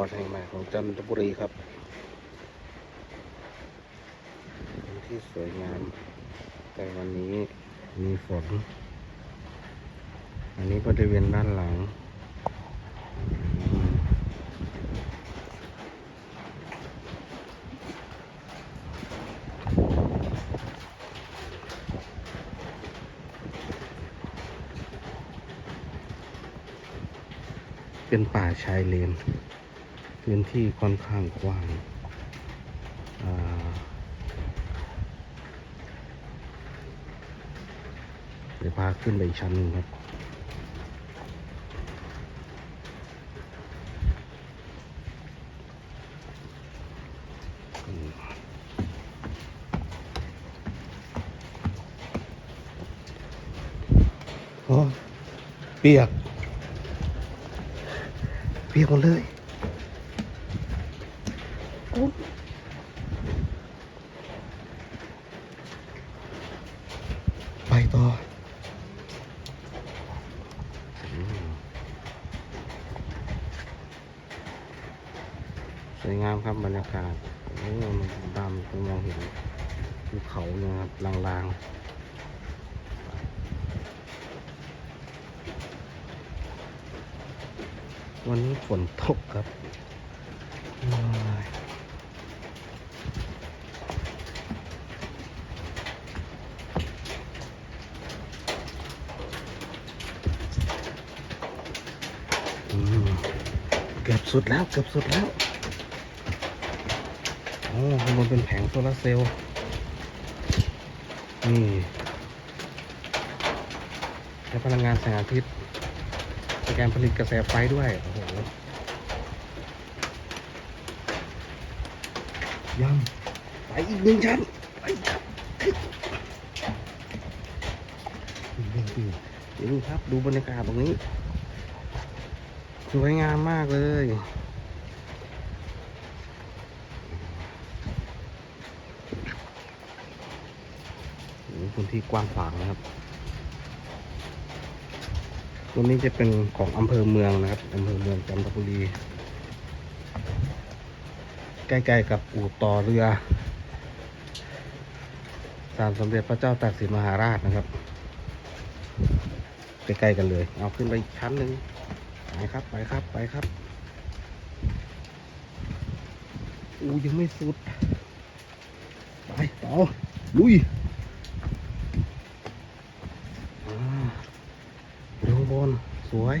อร์แห่งใหม่ของจันทบุรีครับเป็นที่สวยงาม แต่วันนี้มีฝน อันนี้บริเวณด้านหลังเป็นป่าชายเลน พื้นที่ค่อนข้างกว้างเดี๋ยวพาขึ้นไปอีกชั้นนึงครับ โอ้เปียก เปียกหมดเลย โอ้ไปต่ออืมสวยงามครับบรรยากาศโอ้มันดำก็มองเห็นภูเขาเนี่ยครับลางๆวันนี้ฝนตกครับโอ้ยอืม เกือบสุดแล้วเกือบสุดแล้วโอ้ข้างบนเป็นแผงโซลาร์เซลล์นี่ใช้พลังงานแสงอาทิตย์ในการผลิตกระแสไฟด้วยโอ้โหยังไปอีกหนึ่งชั้นไปครับดูครับดูบรรยากาศตรงนี้ สวยงามมากเลย พื้นที่กว้างขวางนะครับตรงนี้จะเป็นของอำเภอเมืองนะครับอำเภอเมืองจันทบุรี ใกล้ๆกับอู่ต่อเรือศาลสมเด็จพระเจ้าตากสินมหาราชนะครับ ใกล้ๆกันเลย เอาขึ้นไปอีกชั้นหนึ่ง ไปครับไปครับไปครับอูยังไม่สุด ไปต่อลุยอ่าดูข้างบนสวย